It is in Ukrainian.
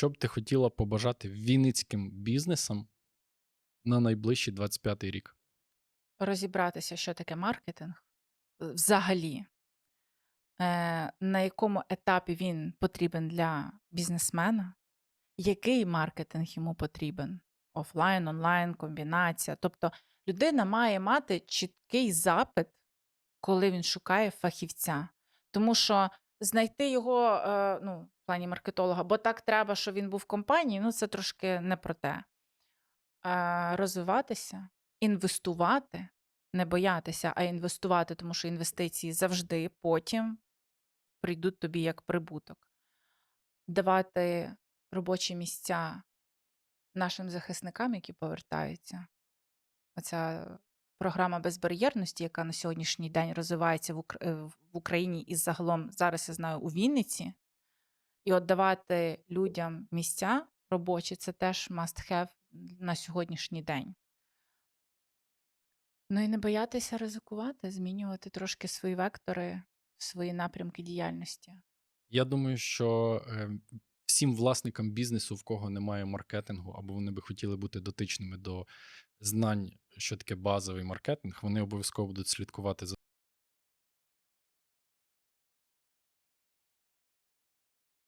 Що б ти хотіла побажати вінницьким бізнесам на найближчий 25-й рік? Розібратися, що таке маркетинг е, взагалі, е, на якому етапі він потрібен для бізнесмена, який маркетинг йому потрібен: офлайн, онлайн, комбінація. Тобто людина має мати чіткий запит, коли він шукає фахівця. Тому що знайти його е, ну, в плані маркетолога, бо так треба, щоб він був в компанії, ну це трошки не про те. Е, розвиватися, інвестувати, не боятися, а інвестувати, тому що інвестиції завжди потім прийдуть тобі як прибуток. Давати робочі місця нашим захисникам, які повертаються. Оця програма безбар'єрності, яка на сьогоднішній день розвивається е, в Україні і загалом зараз я знаю у Вінниці, і от давати людям місця робочі це теж must have на сьогоднішній день. Ну і не боятися ризикувати, змінювати трошки свої вектори, свої напрямки діяльності. Я думаю, що е, всім власникам бізнесу, в кого немає маркетингу, або вони би хотіли бути дотичними до знань, що таке базовий маркетинг, вони обов'язково будуть слідкувати за